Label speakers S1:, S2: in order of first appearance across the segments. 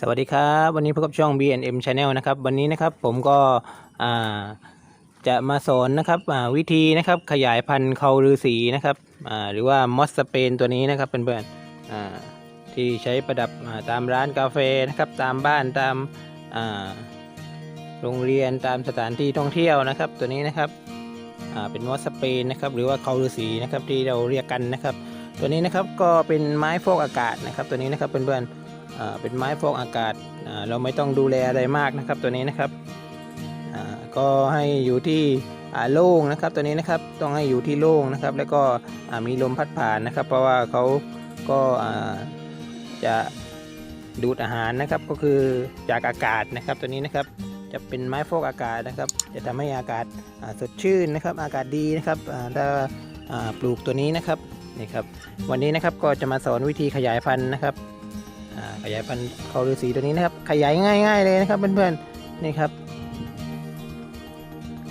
S1: สวัสดีครับ วันนี้พบกับช่อง BNM Channel นะครับ วันนี้นะครับผมก็จะมาสอนนะครับวิธีนะครับขยายพันธุ์เขาฤาษีนะครับหรือว่ามอสสเปนตัวนี้นะครับเพื่อนๆที่ใช้ประดับาตามร้านกาแฟนะครับตามบ้านตามาโรงเรียนตามสถานที่ท่องเที่ยวนะครับ ตัวนี้นะครับเป็นมอสสเปนนะครับหรือว่าเขาฤาษีนะครับที่เราเรียกกันนะครับ ตัวนี้นะครับก็เป็นไม้ฟอกอากาศนะครับ ตัวนี้นะครับเพื่อนๆ เป็นไม้ฟอกอากาศเราไม่ต้องดูแลอะไรมากนะครับตัวนี้นะครับก็ให้อยู่ที่อ่าโล่งนะครับตัวนี้นะครับต้องให้อยู่ที่โล่งนะครับ แล้วก็มีลมพัดผ่านนะครับ เพราะว่าเขาก็จะดูดอาหารนะครับก็คือจากอากาศนะครับตัวนี้นะครับจะเป็นไม้ฟอกอากาศนะครับ จะทำให้อากาศสดชื่นนะครับ อากาศดีนะครับถ้าปลูกตัวนี้นะครับนี่ครับวันนี้นะครับก็จะมาสอนวิธีขยายพันธุ์นะครับ ขยายพันธุ์เขาฤาษีตัวนี้นะครับ ขยายง่าย ๆเลยนะครับเพื่อนๆนี่ครับ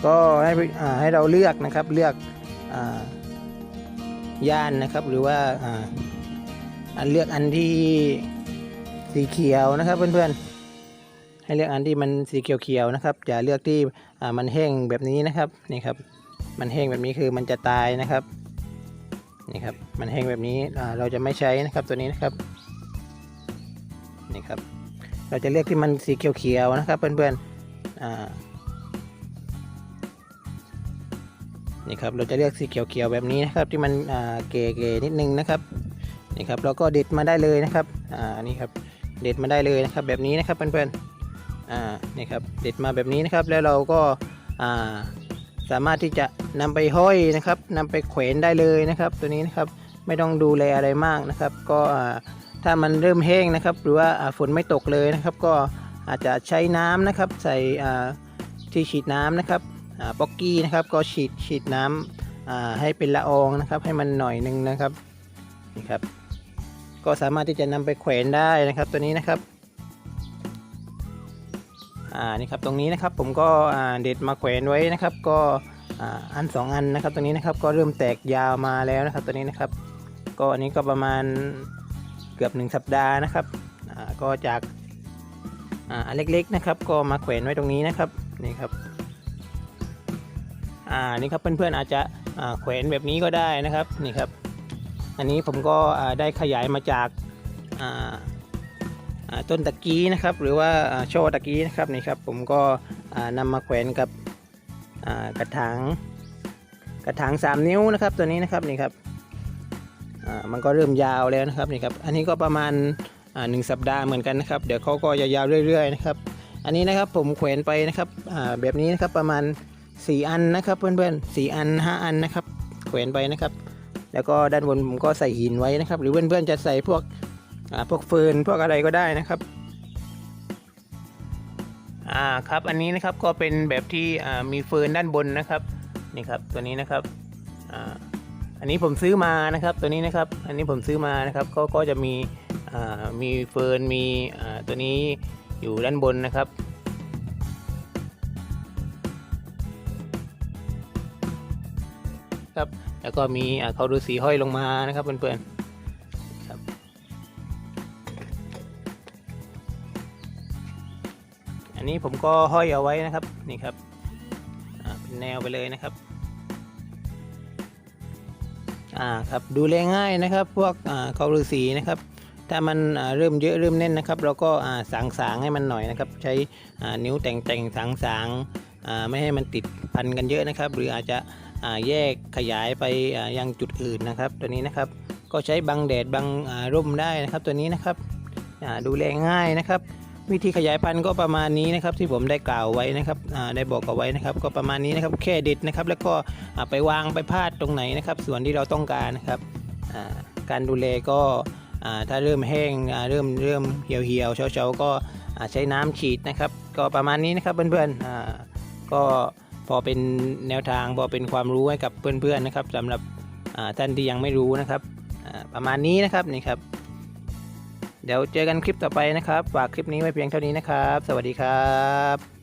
S1: ก็ให้ให้เราเลือกนะครับเลือกอย่านนะครับหรือว่าอันเลือกอันที่สีเขียวนะครับเพื่อนๆให้เลือกอันที่มันสีเขียวๆนะครับ อย่าเลือกที่มันแห้งแบบนี้นะครับนี่ครับ มันแห้งแบบนี้คือมันจะตายนะครับนี่ครับมันแห้งแบบนี้เราจะไม่ใช้นะครับตัวนี้นะครับ นี่ครับ เราจะเลือกที่มันสีเขียวๆนะครับเพื่อนๆนี่ครับเราจะเลือกสีเขียวๆแบบนี้นะครับที่มันเก๋ๆนิดนึงนะครับนี่ครับเราก็เด็ดมาได้เลยนะครับอ่านี่ครับเด็ดมาได้เลยนะครับแบบนี้นะครับเพื่อนๆอ่านี่ครับเด็ดมาแบบนี้นะครับแล้วเราก็อ่าสามารถที่จะนำไปห้อยนะครับนำไปแขวนได้เลยนะครับ ตัวนี้นะครับไม่ต้องดูแลอะไรมากนะครับ ก็อ่า ถ้ามันเริ่มแห้งนะครับ หรือว่าฝนไม่ตกเลยนะครับ ก็อาจจะใช้น้ำนะครับ ใส่ที่ฉีดน้ำนะครับป๊อกกี้นะครับก็ฉีดฉีดน้ำให้เป็นละอองนะครับ ให้มันหน่อยหนึงนะครับนี่ครับ ก็สามารถที่จะนำไปแขวนได้นะครับตัวนี้นะครับอ่านี่ครับตรงนี้นะครับผมก็เด็ดมาแขวนไว้นะครับ ก็อันสองอันนะครับตัวนี้นะครับก็เริ่มแตกยาวมาแล้วนะครับตัวนี้นะครับ ก็อันนี้ก็ประมาณ เกือบหนึ่งสัปดาห์นะครับก็จากอันเล็กๆนะครับ ก็มาแขวนไว้ตรงนี้นะครับนี่ครับอ่านี่ครับเพื่อนๆอาจจะแขวนแบบนี้ก็ได้นะครับนี่ครับ อันนี้ผมก็ได้ขยายมาจากต้นตะกี้นะครับ หรือว่าอ่าช่อตะกี้นะครับนี่ครับ ผมก็อ่านำมาแขวนกับกระถางกระถาง 3 นิ้วนะครับตัวนี้นะครับนี่ครับ มันก็เริ่มยาวแล้วนะครับนี่ครับอันนี้ก็ประมาณหนึ่งสัปดาห์เหมือนกันนะครับ เดี๋ยวเขาก็ยาวๆเรื่อยๆนะครับอันนี้นะครับผมแขวนไปนะครับแบบนี้นะครับประมาณ 4 อันนะครับ เพื่อนๆ4อัน 5 อันนะครับแขวนไปนะครับ แล้วก็ด้านบนผมก็ใส่หินไว้นะครับ หรือเพื่อนๆจะใส่พวกพวกเฟิร์นพวกอะไรก็ได้นะครับอ่าครับอันนี้นะครับก็เป็นแบบที่มีเฟิร์นด้านบนนะครับนี่ครับตัวนี้นะครับอ่า อันนี้ผมซื้อมานะครับตัวนี้นะครับ อันนี้ผมซื้อมานะครับก็ก็จะมีมีเฟิร์นมีตัวนี้อยู่ด้านบนนะครับครับแล้วก็มีเขาดูสีห้อยลงมานะครับเพื่อนๆครับอันนี้ผมก็ห้อยเอาไว้นะครับนี่ครับเป็นแนวไปเลยนะครับ อ่าครับดูแลง่ายนะครับพวกอ่าเขาฤาษีนะครับ ถ้ามันอ่าเริ่มเยอะเริ่มแน่นนะครับ เราก็อ่าสางสางๆให้มันหน่อยนะครับ ใช้อ่านิ้วแต่งแต่งสางสางๆอ่าไม่ให้มันติดพันกันเยอะนะครับ หรืออาจจะอ่าแยกขยายไปอ่ายังจุดอื่นนะครับ ตัวนี้นะครับก็ใช้บังแดดบังอ่าร่มได้นะครับ ตัวนี้นะครับอ่าดูแลง่ายนะครับ วิธีขยายพันธุ์ก็ประมาณนี้นะครับที่ผมได้กล่าวไว้นะครับได้บอกเอาไว้นะครับก็ประมาณนี้นะครับแค่เด็ดนะครับ แล้วก็ไปวางไปพาดตรงไหนนะครับ ส่วนที่เราต้องการนะครับการดูแลก็ถ้าเริ่มแห้งเริ่มเริ่มเหี่ยวเหี่ยวๆเฉาๆก็ใช้น้ำฉีดนะครับ ก็ประมาณนี้นะครับเพื่อนๆก็พอเป็นแนวทางพอเป็นความรู้ให้กับเพื่อนๆนะครับสำหรับท่านที่ยังไม่รู้นะครับประมาณนี้นะครับนี่ครับ เดี๋ยวเจอกันคลิปต่อไปนะครับ ฝากคลิปนี้ไว้เพียงเท่านี้นะครับ สวัสดีครับ